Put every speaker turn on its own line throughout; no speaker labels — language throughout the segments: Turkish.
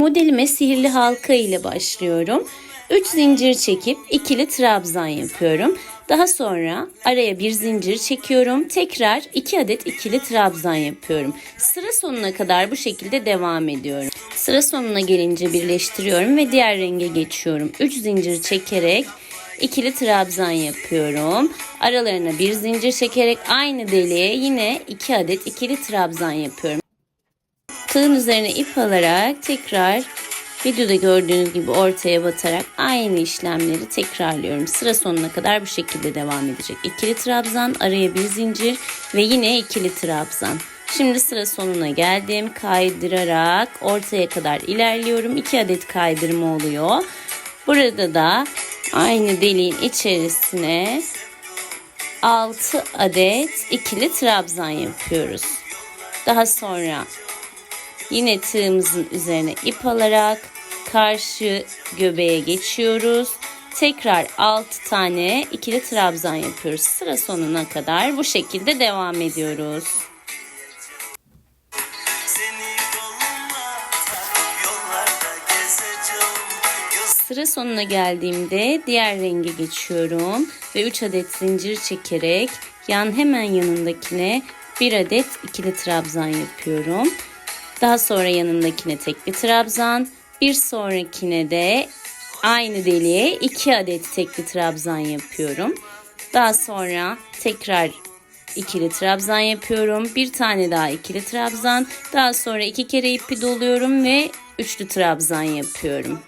Modelime sihirli halka ile başlıyorum. 3 zincir çekip ikili trabzan yapıyorum. Daha sonra araya bir zincir çekiyorum. Tekrar 2 adet ikili trabzan yapıyorum. Sıra sonuna kadar bu şekilde devam ediyorum. Sıra sonuna gelince birleştiriyorum ve diğer renge geçiyorum. 3 zincir çekerek ikili trabzan yapıyorum. Aralarına bir zincir çekerek aynı deliğe yine 2 adet ikili trabzan yapıyorum. Tığın üzerine ip alarak tekrar videoda gördüğünüz gibi ortaya batarak aynı işlemleri tekrarlıyorum. Sıra sonuna kadar bu şekilde devam edecek. İkili trabzan, araya bir zincir ve yine ikili trabzan. Şimdi sıra sonuna geldim. Kaydırarak ortaya kadar ilerliyorum. 2 adet kaydırma oluyor. Burada da aynı deliğin içerisine 6 adet ikili trabzan yapıyoruz. Daha sonra Yine tığımızın üzerine ip alarak karşı göbeğe geçiyoruz. Tekrar 6 tane ikili trabzan yapıyoruz. Sıra sonuna kadar bu şekilde devam ediyoruz. Sıra sonuna geldiğimde diğer renge geçiyorum ve 3 adet zincir çekerek yan hemen yanındakine 1 adet ikili trabzan yapıyorum. Daha sonra yanındakine tekli trabzan, bir sonrakine de aynı deliğe 2 adet tekli trabzan yapıyorum. Daha sonra tekrar ikili trabzan yapıyorum. Bir tane daha ikili trabzan. Daha sonra iki kere ipi doluyorum ve üçlü trabzan yapıyorum.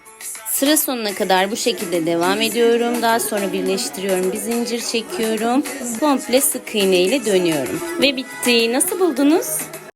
Sıra sonuna kadar bu şekilde devam ediyorum. Daha sonra birleştiriyorum. Bir zincir çekiyorum. Komple sık iğne ile dönüyorum. Ve bitti. Nasıl buldunuz?